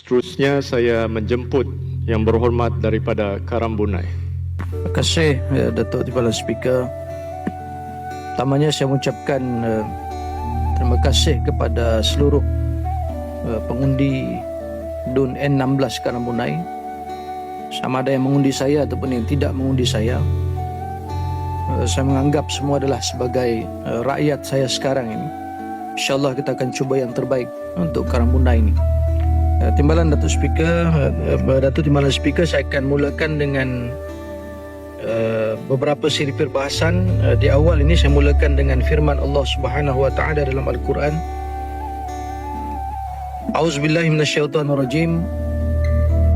Seterusnya saya menjemput yang berhormat daripada Karambunai. Terima kasih ya, Datuk Kepala Speaker. Pertamanya saya mengucapkan uh, terima kasih kepada seluruh uh, pengundi DUN N16 Karambunai. Sama ada yang mengundi saya ataupun yang tidak mengundi saya. Uh, saya menganggap semua adalah sebagai uh, rakyat saya sekarang ini. InsyaAllah kita akan cuba yang terbaik untuk Karambunai ini. Uh, Timbalan Datuk Speaker, uh, uh, Datuk Timbalan Speaker saya akan mulakan dengan Uh, beberapa siri perbahasan. Uh, di awal ini saya mulakan dengan firman Allah Subhanahu wa taala dalam Al-Quran. A'udzubillahi minasyaitonirrajim.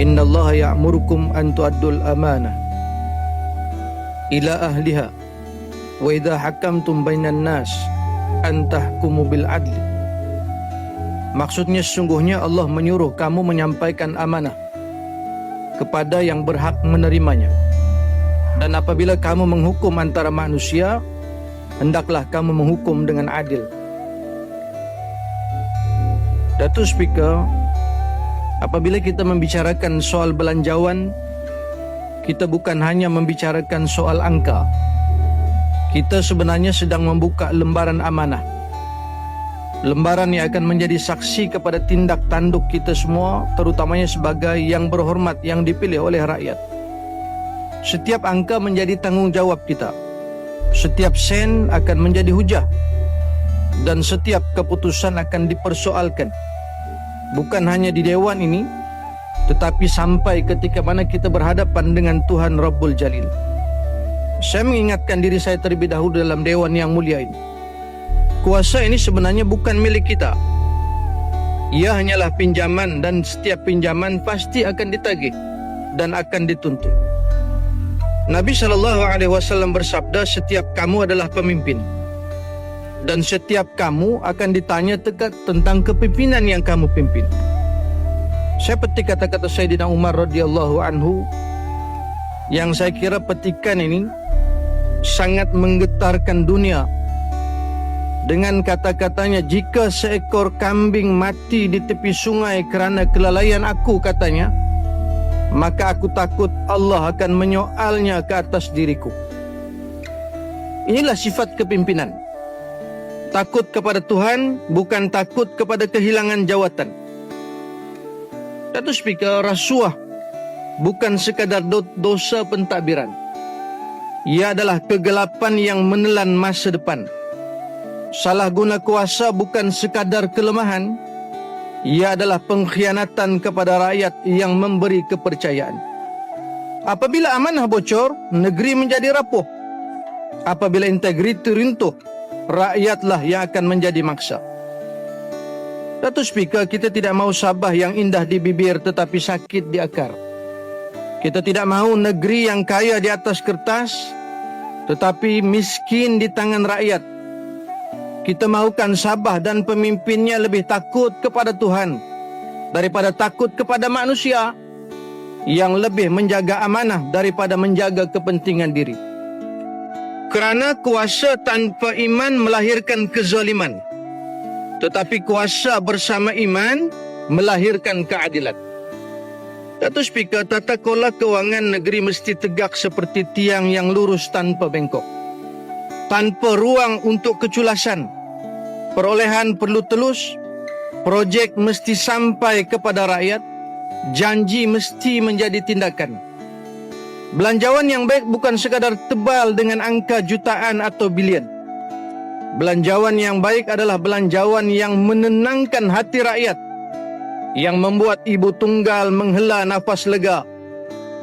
Innallaha ya'murukum an tu'addul amanah ila ahliha wa idza hakamtum bainan nas an tahkumu bil adli Maksudnya sesungguhnya Allah menyuruh kamu menyampaikan amanah kepada yang berhak menerimanya dan apabila kamu menghukum antara manusia, hendaklah kamu menghukum dengan adil. Datuk Speaker, apabila kita membicarakan soal belanjawan, kita bukan hanya membicarakan soal angka. Kita sebenarnya sedang membuka lembaran amanah. Lembaran yang akan menjadi saksi kepada tindak tanduk kita semua, terutamanya sebagai yang berhormat yang dipilih oleh rakyat. Setiap angka menjadi tanggungjawab kita. Setiap sen akan menjadi hujah. Dan setiap keputusan akan dipersoalkan. Bukan hanya di dewan ini, tetapi sampai ketika mana kita berhadapan dengan Tuhan Rabbul Jalil. Saya mengingatkan diri saya terlebih dahulu dalam dewan yang mulia ini. Kuasa ini sebenarnya bukan milik kita. Ia hanyalah pinjaman dan setiap pinjaman pasti akan ditagih dan akan dituntut. Nabi sallallahu alaihi wasallam bersabda setiap kamu adalah pemimpin dan setiap kamu akan ditanya tegak tentang kepimpinan yang kamu pimpin. Saya petik kata-kata Sayyidina Umar radhiyallahu anhu yang saya kira petikan ini sangat menggetarkan dunia dengan kata-katanya jika seekor kambing mati di tepi sungai kerana kelalaian aku katanya maka aku takut Allah akan menyoalnya ke atas diriku. Inilah sifat kepimpinan. Takut kepada Tuhan bukan takut kepada kehilangan jawatan. Datuk Speaker, rasuah bukan sekadar do- dosa pentadbiran. Ia adalah kegelapan yang menelan masa depan. Salah guna kuasa bukan sekadar kelemahan, ia adalah pengkhianatan kepada rakyat yang memberi kepercayaan. Apabila amanah bocor, negeri menjadi rapuh. Apabila integriti runtuh, rakyatlah yang akan menjadi maksa. Datuk Speaker, kita tidak mahu Sabah yang indah di bibir tetapi sakit di akar. Kita tidak mahu negeri yang kaya di atas kertas tetapi miskin di tangan rakyat. Kita mahukan Sabah dan pemimpinnya lebih takut kepada Tuhan daripada takut kepada manusia yang lebih menjaga amanah daripada menjaga kepentingan diri. Kerana kuasa tanpa iman melahirkan kezaliman. Tetapi kuasa bersama iman melahirkan keadilan. Datuk Speaker, tata kelola kewangan negeri mesti tegak seperti tiang yang lurus tanpa bengkok. Tanpa ruang untuk keculasan. Perolehan perlu telus. Projek mesti sampai kepada rakyat. Janji mesti menjadi tindakan. Belanjawan yang baik bukan sekadar tebal dengan angka jutaan atau bilion. Belanjawan yang baik adalah belanjawan yang menenangkan hati rakyat. Yang membuat ibu tunggal menghela nafas lega.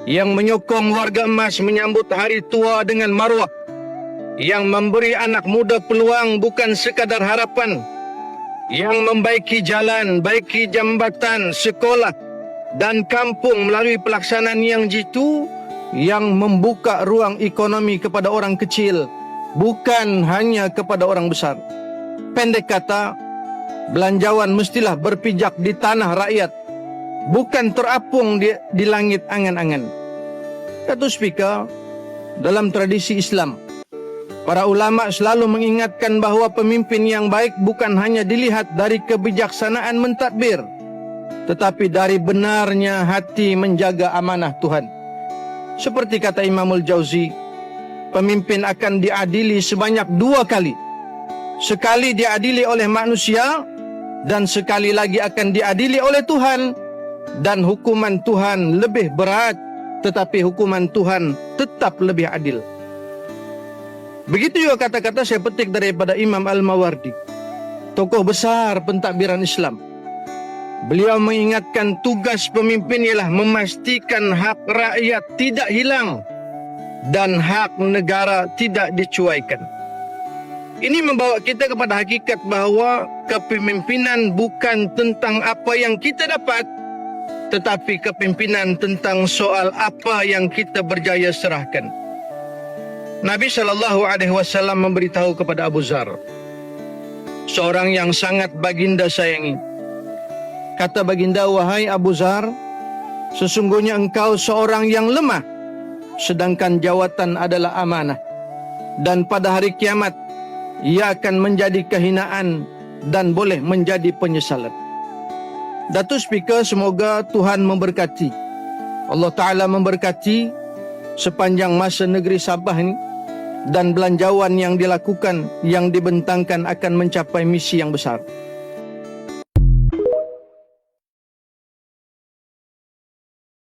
Yang menyokong warga emas menyambut hari tua dengan maruah. Yang memberi anak muda peluang bukan sekadar harapan. Yang membaiki jalan, baiki jambatan, sekolah dan kampung melalui pelaksanaan yang jitu yang membuka ruang ekonomi kepada orang kecil bukan hanya kepada orang besar. Pendek kata, belanjawan mestilah berpijak di tanah rakyat, bukan terapung di, di langit angan-angan. Datuk Speaker, dalam tradisi Islam, para ulama selalu mengingatkan bahawa pemimpin yang baik bukan hanya dilihat dari kebijaksanaan mentadbir, tetapi dari benarnya hati menjaga amanah Tuhan. Seperti kata Imamul Jauzi, pemimpin akan diadili sebanyak dua kali. Sekali diadili oleh manusia dan sekali lagi akan diadili oleh Tuhan dan hukuman Tuhan lebih berat tetapi hukuman Tuhan tetap lebih adil. Begitu juga kata-kata saya petik daripada Imam Al-Mawardi, tokoh besar pentadbiran Islam. Beliau mengingatkan tugas pemimpin ialah memastikan hak rakyat tidak hilang dan hak negara tidak dicuaikan. Ini membawa kita kepada hakikat bahawa kepemimpinan bukan tentang apa yang kita dapat tetapi kepimpinan tentang soal apa yang kita berjaya serahkan. Nabi sallallahu alaihi wasallam memberitahu kepada Abu Zar, seorang yang sangat baginda sayangi. Kata baginda, wahai Abu Zar, sesungguhnya engkau seorang yang lemah, sedangkan jawatan adalah amanah. Dan pada hari kiamat, ia akan menjadi kehinaan dan boleh menjadi penyesalan. Datuk Speaker, semoga Tuhan memberkati. Allah Ta'ala memberkati sepanjang masa negeri Sabah ini dan belanjawan yang dilakukan yang dibentangkan akan mencapai misi yang besar.